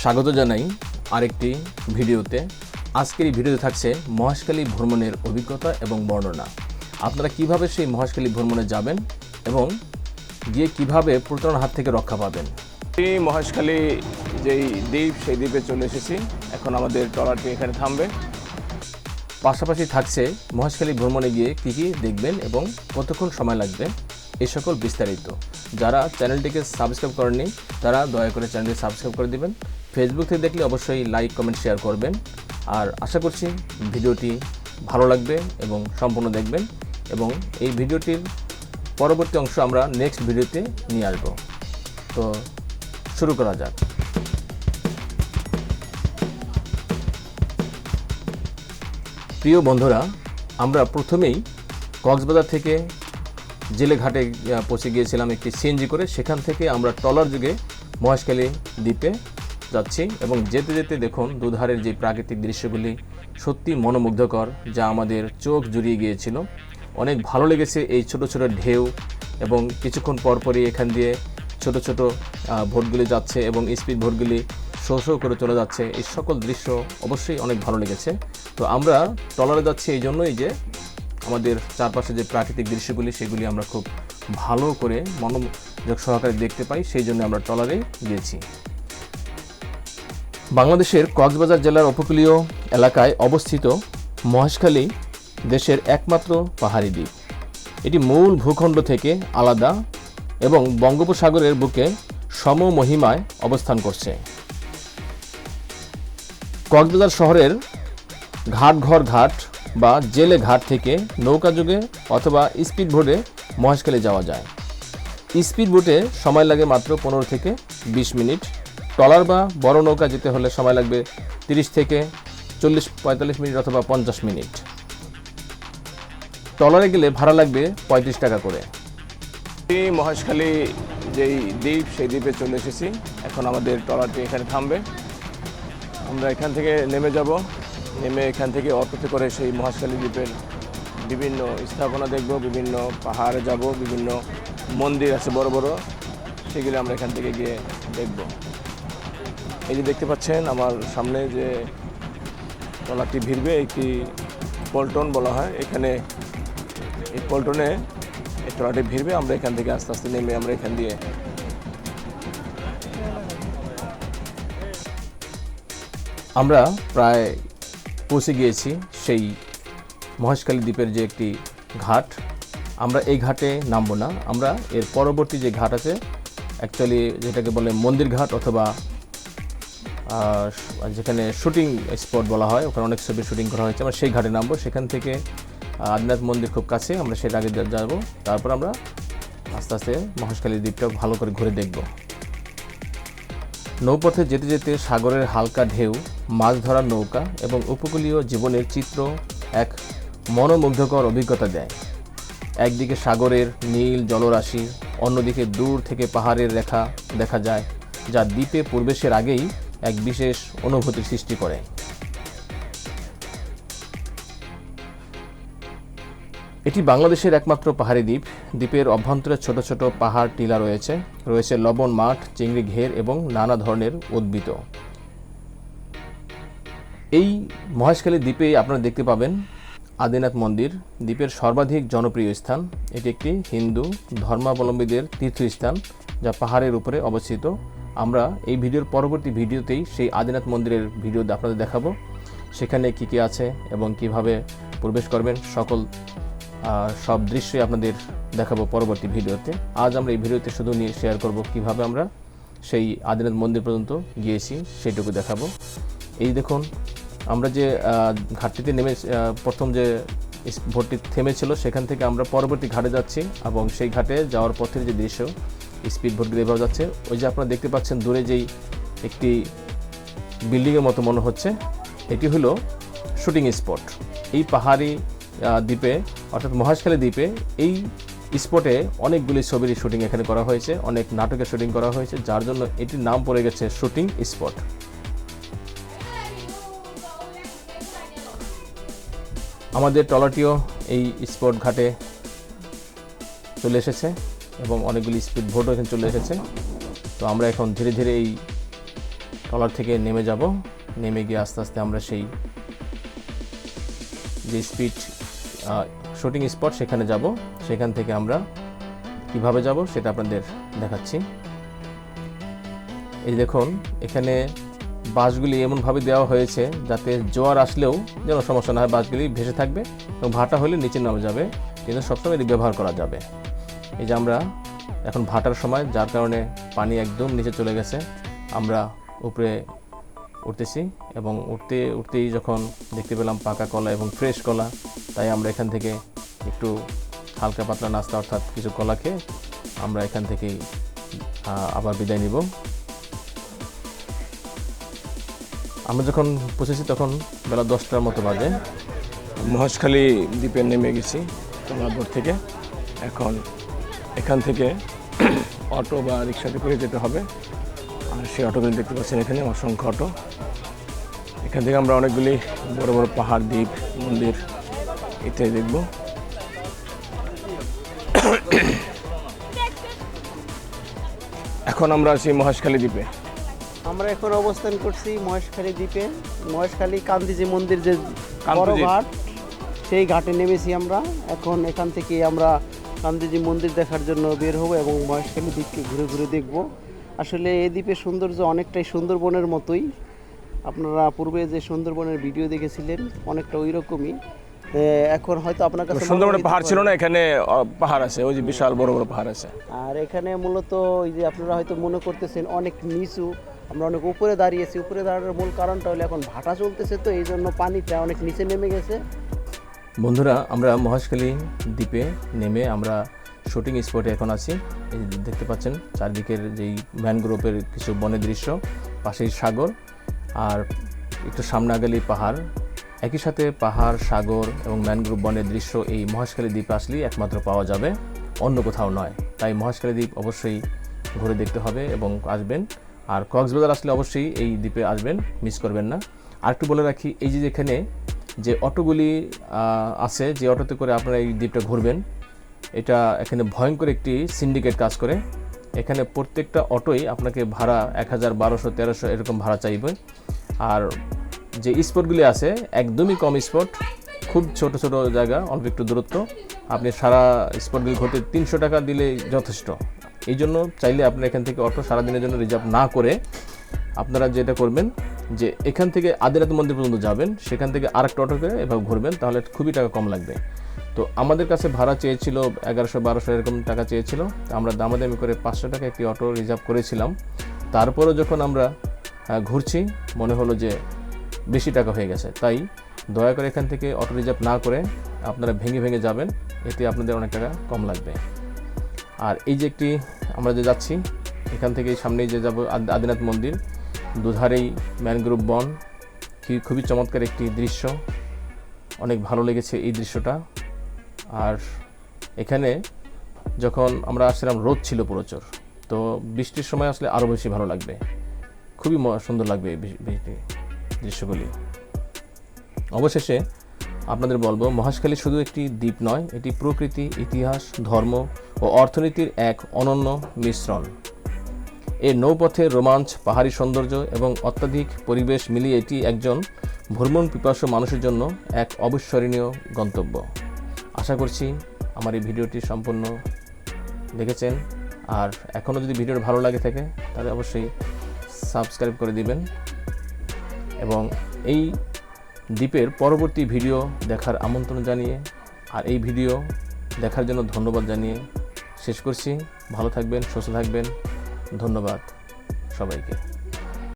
স্বাগত জানাই আরেকটি ভিডিওতে। আজকের এই ভিডিওতে থাকছে মহেশখালী ভ্রমণের অভিজ্ঞতা এবং বর্ণনা। আপনারা কীভাবে সেই মহেশখালী ভ্রমণে যাবেন এবং গিয়ে কীভাবে প্রতারণার হাত থেকে রক্ষা পাবেন? এই মহেশখালী যেই দ্বীপ সেই দ্বীপে চলে এসেছি। এখন আমাদের ট্রলারটি এখানে থামবে। পাশাপাশি থাকছে মহেশখালী ভ্রমণে গিয়ে কী কী দেখবেন এবং কতক্ষণ সময় লাগবে এই সকল বিস্তারিত। যারা চ্যানেলটিকে সাবস্ক্রাইব করেননি তারা দয়া করে চ্যানেলটি সাবস্ক্রাইব করে দিবেন। ফেসবুক থেকে দেখলে অবশ্যই লাইক কমেন্ট শেয়ার করবেন। আর আশা করছি ভিডিওটি ভালো লাগবে এবং সম্পূর্ণ দেখবেন এবং এই ভিডিওটির পরবর্তী অংশ আমরা নেক্সট ভিডিওতে নিয়ে আসব। তো শুরু করা যাক। প্রিয় বন্ধুরা আমরা প্রথমেই কক্সবাজার থেকে জেলে ঘাটে আহ, পৌঁছে গিয়েছিলাম একটি সিএনজি করে। সেখান থেকে আমরা ট্রলার যুগে মহেশখালী দ্বীপে যাচ্ছি এবং যেতে যেতে দেখুন দুধারের যে প্রাকৃতিক দৃশ্যগুলি সত্যি মনোমুগ্ধকর, যা আমাদের চোখ জুড়িয়ে গিয়েছিল। অনেক ভালো লেগেছে এই ছোট ছোট ঢেউ এবং কিছুক্ষণ পরপরই এখান দিয়ে ছোট ছোট ভোটগুলি যাচ্ছে এবং স্পিড ভোটগুলি শো শো করে চলে যাচ্ছে। এই সকল দৃশ্য অবশ্যই অনেক ভালো লেগেছে। তো আমরা ট্রলারে যাচ্ছি এই জন্যই যে আমাদের চারপাশে যে প্রাকৃতিক দৃশ্যগুলি, সেগুলি আমরা খুব ভালো করে মনোযোগ সহকারে দেখতে পাই, সেই জন্য আমরা ট্রলারে গিয়েছি। বাংলাদেশের কক্সবাজার জেলার উপকূলীয় এলাকায় অবস্থিত মহেশখালী দেশের একমাত্র পাহাড়ি দ্বীপ। এটি মূল ভূখণ্ড থেকে আলাদা এবং বঙ্গোপসাগরের বুকে সমমহিমায় অবস্থান করছে। কক্সবাজার শহরের ঘাটঘর ঘাট বা জেলে ঘাট থেকে নৌকা যুগে অথবা স্পিড বোটে মহেশখালী যাওয়া যায়। স্পিড বোটে সময় লাগে মাত্র পনেরো থেকে বিশ মিনিট। ট্রলার বা বড় নৌকা যেতে হলে সময় লাগবে তিরিশ থেকে চল্লিশ, পঁয়তাল্লিশ মিনিট অথবা পঞ্চাশ মিনিট। ট্রলারে গেলে ভাড়া লাগবে পঁয়ত্রিশ টাকা করে। মহেশখালী যেই দ্বীপ, সেই দ্বীপে চলে এসেছি। এখন আমাদের ট্রলারটি এখানে থামবে। আমরা এখান থেকে নেমে যাব। নেমে এখান থেকে অটোতে করে সেই মহেশখালী দ্বীপের বিভিন্ন স্থাপনা দেখব, বিভিন্ন পাহাড়ে যাব, বিভিন্ন মন্দির আছে বড় বড়, সেগুলো আমরা এখান থেকে গিয়ে দেখব। এই যে দেখতে পাচ্ছেন আমার সামনে যে তলাটি ভিড়বে একটি পল্টন বলা হয়। এখানে এই পল্টনে এই তলাটি ভিড়বে, আমরা এখান থেকে আস্তে আস্তে নেমে আমরা এখান দিয়ে আমরা প্রায় পৌঁছে গিয়েছি সেই মহেশখালী দ্বীপের যে একটি ঘাট। আমরা এই ঘাটে নামবো না, আমরা এর পরবর্তী যে ঘাট আছে অ্যাকচুয়ালি যেটাকে বলে মন্দির ঘাট অথবা যেখানে শুটিং স্পট বলা হয়, ওখানে অনেক ছবি শুটিং করা হয়েছে। আমরা সেই ঘাটে নামবো। সেখান থেকে আদিনাথ মন্দির খুব কাছে, আমরা সেটা আগে যাব। তারপর আমরা আস্তে আস্তে মহেশখালী দ্বীপটা ভালো করে ঘুরে দেখব। নৌপথে যেতে যেতে সাগরের হালকা ঢেউ, মাছ ধরার নৌকা এবং উপকূলীয় জীবনের চিত্র এক মনোমুগ্ধকর অভিজ্ঞতা দেয়। একদিকে সাগরের নীল জলরাশি, অন্যদিকে দূর থেকে পাহাড়ের রেখা দেখা যায়, যা দ্বীপে প্রবেশের আগেই এক বিশেষ অনুভূতির সৃষ্টি করে। এটি বাংলাদেশের একমাত্র পাহাড়ি দ্বীপ। দ্বীপের অভ্যন্তরে ছোট ছোট পাহাড় টিলা রয়েছে। রয়েছে লবণ মাঠ, চিংড়ি ঘের এবং নানা ধরনের উদ্ভিদ এই মহেশখালী দ্বীপে আপনারা দেখতে পাবেন আদিনাথ মন্দির, দ্বীপের সর্বাধিক জনপ্রিয় স্থান। এটি একটি হিন্দু ধর্মাবলম্বীদের তীর্থস্থান যা পাহাড়ের উপরে অবস্থিত। আমরা এই ভিডিওর পরবর্তী ভিডিওতেই সেই আদিনাথ মন্দিরের ভিডিও আপনাদের দেখাবো। সেখানে কী কী আছে এবং কীভাবে প্রবেশ করবেন, সকল সব দৃশ্যই আপনাদের দেখাবো পরবর্তী ভিডিওতে। আজ আমরা এই ভিডিওতে শুধু নিয়ে শেয়ার করব কীভাবে আমরা সেই আদিনাথ মন্দির পর্যন্ত গিয়েছি সেইটুকু দেখাবো। এই দেখুন, আমরা যে ঘাটটিতে নেমে প্রথম যে ভোটটি থেমেছিল, সেখান থেকে আমরা পরবর্তী ঘাটে যাচ্ছি এবং সেই ঘাটে যাওয়ার পথের যে দৃশ্য স্পিড ভোটগুলো এভাবে যাচ্ছে। ওই যে আপনারা দেখতে পাচ্ছেন দূরে যেই একটি বিল্ডিংয়ের মতো মনে হচ্ছে, এটি হলো শুটিং স্পট। এই পাহাড়ি দ্বীপে, অর্থাৎ মহেশখালী দ্বীপে এই স্পটে অনেকগুলি ছবির শুটিং এখানে করা হয়েছে, অনেক নাটকের শুটিং করা হয়েছে, যার জন্য এটির নাম পড়ে গেছে শুটিং স্পট। আমাদের ট্রলারটিও এই স্পট ঘাটে চলে এসেছে। এবং অনেকগুলি স্পিড বোটও এখানে চলে এসেছে। তো আমরা এখন ধীরে ধীরে এই ট্রলার থেকে নেমে যাব। নেমে গিয়ে আস্তে আস্তে আমরা সেই যে স্পিড শুটিং স্পট সেখানে যাব। সেখান থেকে আমরা কীভাবে যাব সেটা আপনাদের দেখাচ্ছি। এই দেখুন, এখানে বাসগুলি এমনভাবে দেওয়া হয়েছে যাতে জোয়ার আসলেও যেন সমস্যা না হয়, বাসগুলি ভেসে থাকবে এবং ভাটা হলে নিচে নামা যাবে। কিন্তু সবসময় এটি ব্যবহার করা যাবে। এই যে আমরা এখন ভাটার সময়, যার কারণে পানি একদম নিচে চলে গেছে। আমরা উপরে উঠতেছি এবং উঠতে, উঠতেই যখন দেখতে পেলাম পাকা কলা এবং ফ্রেশ কলা, তাই আমরা এখান থেকে একটু হালকা পাতলা নাস্তা অর্থাৎ কিছু কলা খেয়ে আমরা এখান থেকেই আবার বিদায় নিব। আমরা যখন পৌঁছেছি তখন বেলা দশটার মতো বাজে। মহেশখালী দ্বীপে নেমে গেছি কমলাপুর থেকে। এখন এখান থেকে অটো বা রিক্সাতে করে যেতে হবে। আর সেই অটোগুলি দেখতে পাচ্ছেন এখানে অসংখ্য অটো। এখান থেকে আমরা অনেকগুলি বড় বড় পাহাড় দ্বীপ মন্দির ইত্যাদি দেখব। এখন আমরা আছি মহেশখালী দ্বীপে। আমরা এখন অবস্থান করছি মহেশখালী দ্বীপে। মহেশখালী কান্দিজি মন্দির যে বড় ঘাট সেই ঘাটে নেমেছি আমরা। এখন এখান থেকে আমরা কান্দিজি মন্দির দেখার জন্য বের হব এবং মহেশখালী দ্বীপকে ঘুরে ঘুরে দেখব। আসলে এই দ্বীপের সৌন্দর্য অনেকটাই সুন্দরবনের মতোই। আপনারা পূর্বে যে সুন্দরবনের ভিডিও দেখেছিলেন অনেকটা ওই রকমই এখন হয়তো আপনার কাছে মনে সুন্দরবনে পাহাড় ছিল না এখানে পাহাড় আছে ওই যে বিশাল বড় বড় পাহাড় আছে। আর এখানে মূলত ওই যে আপনারা হয়তো মনে করতেছেন অনেক নিচু আমরা অনেক উপরে দাঁড়িয়েছি। উপরে দাঁড়ানোর মূল কারণটা হলো এখন ভাটা চলতেছে তো এই জন্য পানিটা অনেক নিচে নেমে গেছে। বন্ধুরা, আমরা মহেশখালী দ্বীপে নেমে আমরা শুটিং স্পটে এখন আছি। এই দেখতে পাচ্ছেন, চারদিকের যেই ম্যানগ্রোভের কিছু বনের দৃশ্য, পাশেই সাগর আর একটু সামনে আগালি পাহাড়। একই সাথে পাহাড়, সাগর এবং ম্যানগ্রোভ বনের দৃশ্য এই মহেশখালী দ্বীপে আসলেই একমাত্র পাওয়া যাবে, অন্য কোথাও নয়। তাই মহেশখালী দ্বীপ অবশ্যই ঘুরে দেখতে হবে এবং আসবেন। আর কক্সবাজার আসলে অবশ্যই এই দ্বীপে আসবেন মিস করবেন না। আর একটু বলে রাখি, এই যে যেখানে যে অটোগুলি আছে, যে অটোতে করে আপনারা এই দ্বীপটা ঘুরবেন, এটা এখানে ভয়ঙ্কর একটি সিন্ডিকেট কাজ করে। এখানে প্রত্যেকটা অটোই আপনাকে ভাড়া এক হাজার, বারোশো, তেরোশো এরকম ভাড়া চাইবে। আর যে স্পটগুলি আছে, একদমই কম স্পট, খুব ছোট ছোট জায়গা, অল্প একটু দূরত্ব। আপনি সারা স্পটগুলি ঘুরতে তিনশো টাকা দিলে যথেষ্ট। এই জন্য চাইলে আপনি এখান থেকে অটো সারাদিনের জন্য রিজার্ভ না করে আপনারা যেটা করবেন যে এখান থেকে আদিনাথ মন্দির পর্যন্ত যাবেন, সেখান থেকে আরেকটা অটো করে এভাবে ঘুরবেন, তাহলে খুবই টাকা কম লাগবে। তো আমাদের কাছে ভাড়া চেয়েছিল এগারোশো, বারোশো এরকম টাকা চেয়েছিল। আমরা দামাদামি করে পাঁচশো টাকা একটি অটো রিজার্ভ করেছিলাম। তারপরেও যখন আমরা ঘুরছি, মনে হলো যে বেশি টাকা হয়ে গেছে। তাই দয়া করে এখান থেকে অটো রিজার্ভ না করে আপনারা ভেঙে ভেঙে যাবেন। এতে আপনাদের অনেক টাকা কম লাগবে। আর এই যে একটি আমরা যে যাচ্ছি, এখান থেকে সামনেই যে যাব আদিনাথ মন্দির। দুধারেই ম্যানগ্রোভ বন। কি- খুবই চমৎকার একটি দৃশ্য। অনেক ভালো লেগেছে এই দৃশ্যটা। আর এখানে যখন আমরা আসছিলাম, রোদ ছিল প্রচুর। তো বৃষ্টির সময় আসলে আরও বেশি ভালো লাগবে। খুবই সুন্দর লাগবে এই দৃশ্যগুলি। অবশেষে আপনাদের বলব, মহেশখালী শুধু একটি দ্বীপ নয়, এটি প্রকৃতি, ইতিহাস, ধর্ম ও অর্থনীতির এক অনন্য মিশ্রণ। এর নৌপথের রোমাঞ্চ, পাহাড়ি সৌন্দর্য এবং অত্যাধিক পরিবেশ মিলিয়ে এটি একজন ভ্রমণ পিপাসু মানুষের জন্য এক অবিস্মরণীয় গন্তব্য। আশা করছি আমার এই ভিডিওটি সম্পূর্ণ দেখেছেন। আর এখনও যদি ভিডিওটা ভালো লাগে থাকে, তাহলে অবশ্যই সাবস্ক্রাইব করে দিবেন। এবং এই দ্বীপের পরবর্তী ভিডিও দেখার আমন্ত্রণ জানিয়ে, আর এই ভিডিও দেখার জন্য ধন্যবাদ জানিয়ে শেষ করছি। ভালো থাকবেন, সুস্থ থাকবেন। ধন্যবাদ সবাইকে।